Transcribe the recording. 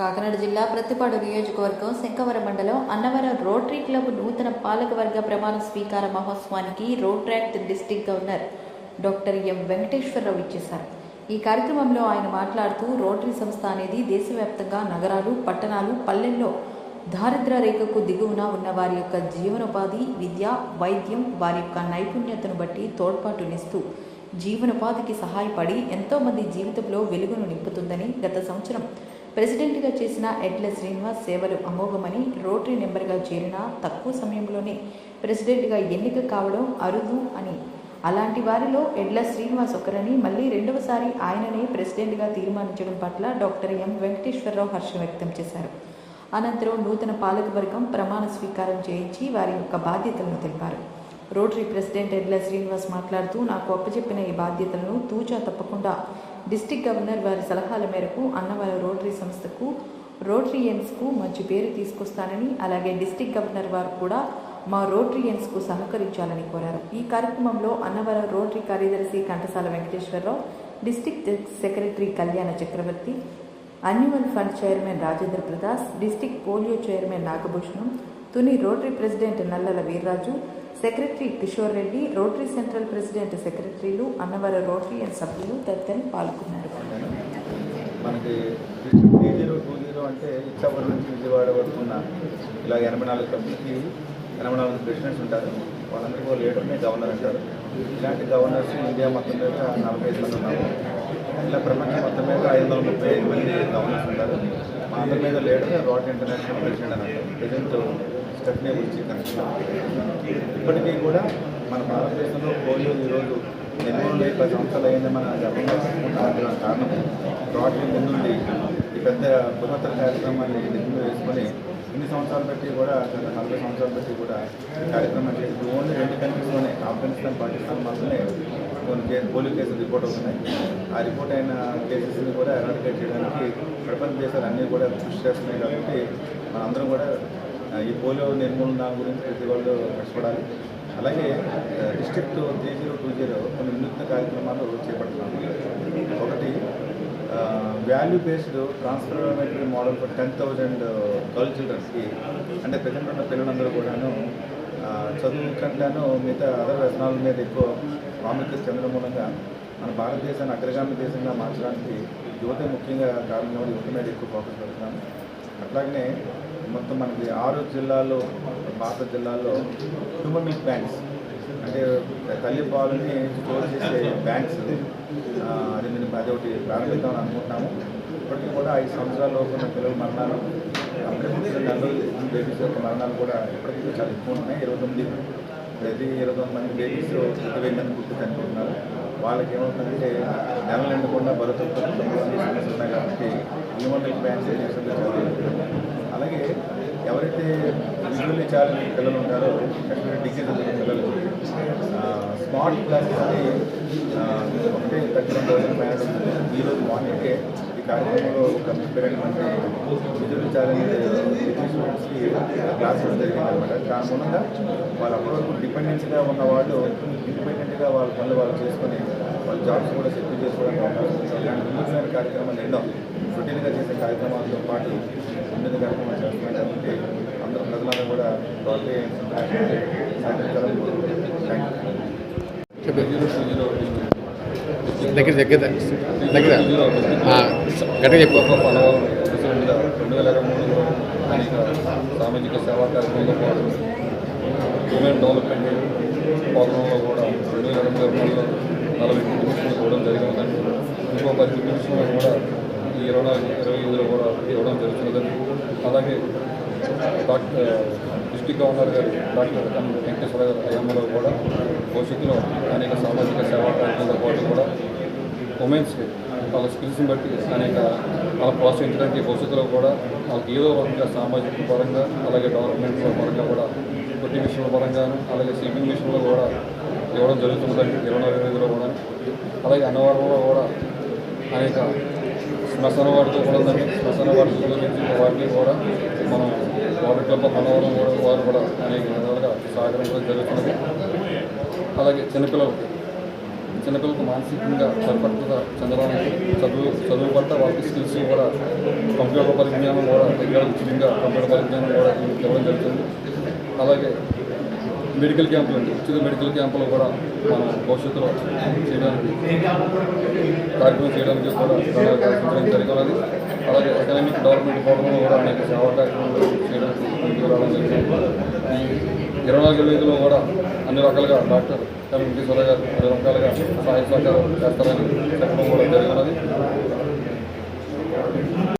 కాకినాడ జిల్లా ప్రతిపాడు నియోజకవర్గం శంకవరం మండలం అన్నవరం రోటరీ క్లబ్ నూతన పాలకవర్గ ప్రమాణ స్వీకార మహోత్సవానికి Rotaract district governor doctor M Venkateswara Rao ఇచ్చేశారు. ఈ కార్యక్రమంలో ఆయన మాట్లాడుతూ రోటరీ సంస్థ అనేది దేశవ్యాప్తంగా నగరాలు పట్టణాలు పల్లెల్లో దారిద్ర రేఖకు దిగువన ఉన్న వారి యొక్క జీవనోపాధి విద్య వైద్యం వారి యొక్క నైపుణ్యతను బట్టి తోడ్పాటునిస్తూ జీవనోపాధికి సహాయపడి ఎంతోమంది జీవితంలో వెలుగును నింపుతుందని గత సంవత్సరం ప్రెసిడెంట్గా చేసిన ఎడ్ల శ్రీనివాస్ సేవలు అమోఘమని రోటరీ నెంబర్గా చేరిన తక్కువ సమయంలోనే ప్రెసిడెంట్గా ఎన్నిక కావడం అరుదు అని. అలాంటి వారిలో ఎడ్ల శ్రీనివాస్ ఒకరని మళ్ళీ రెండవసారి ఆయననే ప్రెసిడెంట్గా తీర్మానించడం పట్ల డాక్టర్ ఎం. వెంకటేశ్వరరావు హర్షం వ్యక్తం చేశారు. అనంతరం నూతన పాలకవర్గం ప్రమాణ స్వీకారం చేయించి వారి యొక్క బాధ్యతలను తెలిపారు. రోటరీ ప్రెసిడెంట్ ఎడ్ల శ్రీనివాస్ మాట్లాడుతూ నాకు అప్పచెప్పిన ఈ బాధ్యతలను తూచా తప్పకుండా డిస్టిక్ గవర్నర్ వారి సలహాల మేరకు అన్నవరం రోటరీ సంస్థకు రోటరీయన్స్కు మంచి పేరు తీసుకొస్తానని అలాగే డిస్టిక్ గవర్నర్ వారు కూడా మా రోటరీయన్స్కు సహకరించాలని కోరారు. ఈ కార్యక్రమంలో అన్నవరం రోటరీ కార్యదర్శి కంఠసాల Venkateswara Rao district secretary Kalyana Chakravarthi annual fund chairman Rajendra Prasad district polio chairman Nagabhushanam Tuni Rotary president Nallala Veerraju secretary Kishore Reddy Rotary central president సెక్రటరీలు అన్నవరం రోటరీ అండ్ సభ్యులు తదితరులు పాల్గొన్నారు. మనకి త్రీ జీరో టూ జీరో అంటే ఇచ్చాపురం నుంచి విజయవాడ వరకు ఉన్న ఇలా ఎనభై నాలుగు కంపెనీకి ఎనభై నాలుగు ప్రెసిడెంట్స్ ఉంటారు. వాళ్ళందరికీ వాళ్ళు లీడర్నే గవర్నర్ అంటారు. ఇలాంటి గవర్నర్స్ ఇండియా మొత్తం మీద నలభై ఐదు మంది ఉన్నారు. ఇలా ప్రపంచం మొత్తం మీద ఐదు వందల ముప్పై ఐదు మంది గవర్నర్స్ ఉంటారు. మా అందరి మీద లేడర్ రోడ్ ఇంటర్నేషనల్ ప్రెసిడెంట్ అన్నారు. ప్రెసిడెంట్ స్టెఫ్నే గురించి ఇప్పటికీ కూడా మన భారతదేశంలో పోలియో ఈరోజు ఎన్నో వందల సంవత్సరాలు అయింది మన గర్భంగా చెప్పుకుంటాం కారణం. రోడ్ల ముందుండి ఈ పెద్ద బృహత్తర కార్యక్రమాన్ని నిధులు వేసుకొని ఇన్ని సంవత్సరాలు బట్టి కూడా గత నలభై సంవత్సరాలు బట్టి కూడా కార్యక్రమం చేసి ఓన్లీ రెండు కంట్రీస్లోనే ఆఫ్ఘనిస్తాన్ పాకిస్తాన్ మాత్రమే కొన్ని కేసు పోలియో కేసులు రిపోర్ట్ అవుతున్నాయి. ఆ రిపోర్ట్ అయిన కేసెస్ని కూడా ఎరాడికేట్ చేయడానికి ప్రపంచ దేశాలు అన్నీ కూడా కృషి చేస్తున్నాయి కాబట్టి మనందరం కూడా ఈ పోలియో నిర్మూలన గురించి ప్రతి వాళ్ళు కష్టపడాలి. అలాగే district three zero two zero కొన్ని వినూత్న కార్యక్రమాలు చేపడుతున్నాము ఒకటి value based transformatory model for ten thousand girl చిల్డ్రన్స్కి అంటే ప్రజెంట్ ఉన్న పిల్లలందరూ కూడాను చదువు కంటేను మిగతా అదర్ వ్యసనాల మీద ఎక్కువ ప్రాముఖ్యత చెందడం మూలంగా మన భారతదేశాన్ని అగ్రగామి దేశంగా మార్చడానికి యువత ముఖ్యంగా కారణంగా యువత మీద ఎక్కువ ఫోకస్ పెడుతున్నాము అట్లాగనే మొత్తం మనకి ఆరు జిల్లాల్లో పాత జిల్లాల్లో హ్యూమన్ మిల్క్ బ్యాంక్స్ అంటే తల్లి పాలని స్టోర్ చేసే బ్యాంక్స్ అది మేము అది ఒకటి ప్రారంభిద్దామని అనుకుంటున్నాము. ఇప్పటికీ కూడా ఐదు సంవత్సరాల లోపు ఉన్న పిల్లల మరణాలు అప్పుడే బేబీస్ యొక్క మరణాలు కూడా ఇప్పటికీ చాలా ఎక్కువ ఉన్నాయి. ఇరవై తొమ్మిది ప్రతి ఇరవై తొమ్మిది మంది బేబీస్ ఇరవై గుర్తు మంది చనిపోతున్నారు వాళ్ళకి ఏమవుతుందంటే నెల నిండకుండా బరువుతో సమస్య ఉన్నాయి కాబట్టి హ్యూమన్ మిల్క్ బ్యాంక్స్ చాలా అలాగే ఎవరైతే విజువల్లీ ఛాలెంజ్ పిల్లలు ఉంటారో ఎస్పెషల్లీ డిగ్రీ చదివిన పిల్లలు స్మార్ట్ క్లాసెస్ అని ఒకటే థర్టీ ఈరోజు మార్నింగే ఈ కార్యక్రమంలో ఒక ముప్పై రెండు మంది విజువల్ ఛాలెంజ్ స్టూడెంట్స్కి క్లాస్ జరిగింది అనమాట దాని మూలంగా వాళ్ళు అప్పటివరకు డిపెండెన్స్గా ఉన్న వాళ్ళు ఇండిపెండెంట్గా వాళ్ళ పనులు వాళ్ళు చేసుకొని వాళ్ళ జాబ్స్ కూడా సెక్యూర్ చేసుకోవడానికి అవకాశం. ఇలాంటి వినూత్నమైన కార్యక్రమాలు ఎన్నో రొటీన్గా చేసే కార్యక్రమాలతో పాటు ఉన్నత కార్యక్రమాలు చేస్తున్నాం కాబట్టి అందరూ ప్రజలందరూ కూడా రోడ్లీ సహకరించాలని దగ్గర దగ్గర దగ్గర. గట్టిగా చెప్పు. రెండు వేల ఇరవై మూడులో అనేక సామాజిక సేవా కార్యక్రమాలతో పాటు ఉమెన్ డెవలప్మెంట్ ప్రోగ్రాంలో కూడా రెండు వేల ఇరవై మూడులో నలభై పిటిషన్లు ఇవ్వడం జరిగిందని ఇంకో పది పిటిషన్లు కూడా ఈ ఇరవై నాలుగు ఇరవై ఐదులో కూడా ఇవ్వడం జరుగుతున్నదని అలాగే డాక్టర్ డిస్టిక్ గవర్నర్ గారు డాక్టర్ ఎం వెంకటేశ్వర గారు అయ్యమ్మలో కూడా భవిష్యత్తులో అనేక సామాజిక సేవా కార్యక్రమాలతో పాటు కూడా ఉమెన్స్కి వాళ్ళ స్కిల్స్ని బట్టి అనేక వాళ్ళ ప్రోత్సహించడానికి భవిష్యత్తులో కూడా వాళ్ళకి ఏదో రకంగా సామాజిక పరంగా అలాగే డెవలప్మెంట్ పరంగా కూడా కొద్ది విషయాల పరంగాను అలాగే స్లీపింగ్ విషయంలో కూడా ఇవ్వడం జరుగుతుందని ఇరవై నాలుగు ఐదులో కూడా. అలాగే అన్నవరంలో కూడా అనేక శ్మశాన వాటితో కూడా ఉందండి శ్మశాన వాటి వాటిని కూడా మనం వాటి క్లబ్ అన్నవరం కూడా వారు కూడా అనేక విధాలుగా సహకరించడం జరుగుతున్నది. అలాగే చిన్నపిల్లలకి చిన్నపిల్లలకు మానసికంగా పరిపక్వత చెందడానికి చదువు చదువు పట్ల వాళ్ళకి స్కిల్స్ కూడా కంప్యూటర్ పరిజ్ఞానం కూడా దగ్గర ఉచితంగా కంప్యూటర్ పరిజ్ఞానం కూడా ఇవ్వడం జరుగుతుంది. అలాగే మెడికల్ క్యాంపులు అండి. ఉచిత మెడికల్ క్యాంపులు కూడా మనం భవిష్యత్తులో చేయడానికి కార్యక్రమం చేయడానికి కూడా ప్రణాళిక జరగాలని అలాగే ఎకనామిక్ డెవలప్మెంట్ ప్రోగ్రాంలో కూడా అనేక సేవా కార్యక్రమాలు చేయడానికి రావడం జరిగింది. ఈ ఇరవై నాలుగు ఇరవై ఐదులో కూడా అన్ని రకాలుగా డాక్టర్ కమిటీ వెంకటేశ్వర అన్ని రకాలుగా సహాయ సహకారం చేస్తారని చెప్పడం కూడా జరిగినది.